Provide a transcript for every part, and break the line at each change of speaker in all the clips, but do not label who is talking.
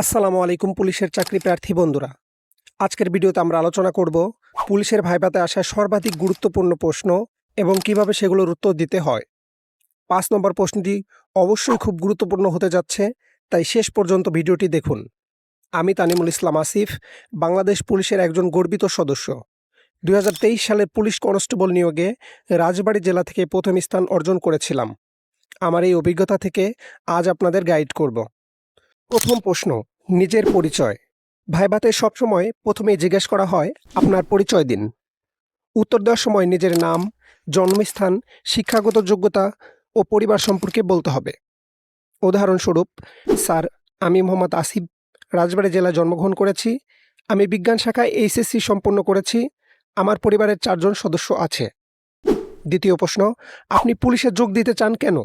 আসসালামু আলাইকুম, পুলিশের চাকরি প্রার্থী বন্ধুরা। আজকের ভিডিওতে আমরা আলোচনা করব পুলিশের ভাইভাতে আসা সর্বাধিক গুরুত্বপূর্ণ প্রশ্ন এবং কীভাবে সেগুলোর উত্তর দিতে হয়। পাঁচ নম্বর প্রশ্নটি অবশ্যই খুব গুরুত্বপূর্ণ হতে যাচ্ছে, তাই শেষ পর্যন্ত ভিডিওটি দেখুন। আমি তানিমুল ইসলাম আসিফ, বাংলাদেশ পুলিশের একজন গর্বিত সদস্য। দুই সালে পুলিশ কনস্টেবল নিয়োগে রাজবাড়ী জেলা থেকে প্রথম স্থান অর্জন করেছিলাম। আমার এই অভিজ্ঞতা থেকে আজ আপনাদের গাইড করব। প্রথম প্রশ্ন নিজের পরিচয়। ভাইভাতে সবসময় প্রথমেই জিজ্ঞেস করা হয়, আপনার পরিচয় দিন। উত্তর দেওয়ার সময় নিজের নাম, জন্মস্থান, শিক্ষাগত যোগ্যতা ও পরিবার সম্পর্কে বলতে হবে। উদাহরণস্বরূপ, স্যার, আমি মোহাম্মদ আসিফ, রাজবাড়ী জেলায় জন্মগ্রহণ করেছি। আমি বিজ্ঞান শাখায় এইচএসসি সম্পন্ন করেছি। আমার পরিবারের চারজন সদস্য আছে। দ্বিতীয় প্রশ্ন, আপনি পুলিশে যোগ দিতে চান কেন?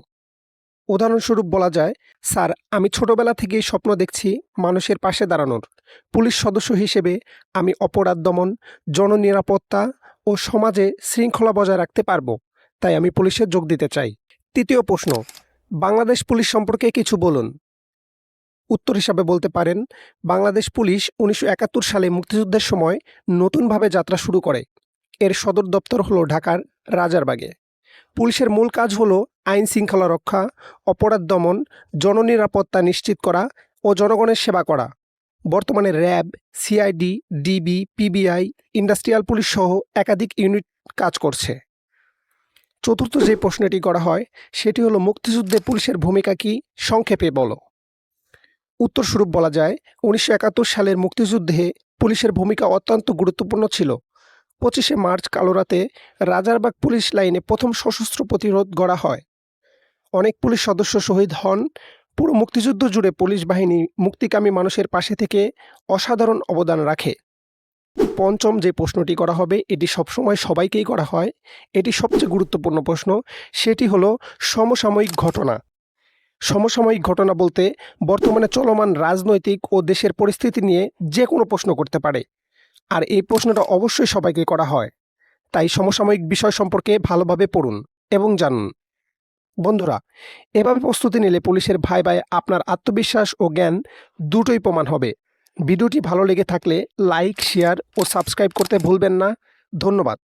উদাহরণস্বরূপ বলা যায়, স্যার, আমি ছোটবেলা থেকেই স্বপ্ন দেখছি মানুষের পাশে দাঁড়ানোর। পুলিশ সদস্য হিসেবে আমি অপরাধ দমন, জননিরাপত্তা ও সমাজে শৃঙ্খলা বজায় রাখতে পারব, তাই আমি পুলিশে যোগ দিতে চাই। তৃতীয় প্রশ্ন, বাংলাদেশ পুলিশ সম্পর্কে কিছু বলুন। উত্তর হিসাবে বলতে পারেন, বাংলাদেশ পুলিশ উনিশশো একাত্তর সালে মুক্তিযুদ্ধের সময় নতুনভাবে যাত্রা শুরু করে। এর সদর দপ্তর হলো ঢাকার রাজারবাগে। পুলিশের মূল কাজ হলো আইন শৃঙ্খলা রক্ষা, অপরাধ দমন, জননিরাপত্তা নিশ্চিত করা ও জনগণের সেবা করা। বর্তমানে RAB, CID, DB, PBI, industrial police সহ একাধিক ইউনিট কাজ করছে। চতুর্থ যে প্রশ্নটি করা হয়, সেটি হলো মুক্তিযুদ্ধে পুলিশের ভূমিকা কি? সংক্ষেপে বলো। উত্তরস্বরূপ বলা যায়, উনিশশো একাত্তর সালের মুক্তিযুদ্ধে পুলিশের ভূমিকা অত্যন্ত গুরুত্বপূর্ণ ছিল। পঁচিশে মার্চ কালোরাতে রাজারবাগ পুলিশ লাইনে প্রথম সশস্ত্র প্রতিরোধ গড়া হয়। অনেক পুলিশ সদস্য শহীদ হন। পুরো মুক্তিযুদ্ধ জুড়ে পুলিশ বাহিনী মুক্তিকামী মানুষের পাশে থেকে অসাধারণ অবদান রাখে। পঞ্চম যে প্রশ্নটি করা হবে, এটি সবসময় সবাইকেই করা হয়। এটি সবচেয়ে গুরুত্বপূর্ণ প্রশ্ন, সেটি হলো সমসাময়িক ঘটনা। সমসাময়িক ঘটনা বলতে বর্তমানে চলমান রাজনৈতিক ও দেশের পরিস্থিতি নিয়ে যে কোনো প্রশ্ন করতে পারে। আর এই প্রশ্নটা অবশ্যই সবাইকে করা হয়। তাই সমসাময়িক বিষয় সম্পর্কে ভালোভাবে পড়ুন এবং জানুন। বন্ধুরা, এভাবে প্রস্তুতি নিলে পুলিশের ভাই ভাই আপনার আত্মবিশ্বাস ও জ্ঞান দুটোই প্রমাণ হবে। ভিডিওটি ভালো লেগে থাকলে লাইক, শেয়ার ও সাবস্ক্রাইব করতে ভুলবেন না। ধন্যবাদ।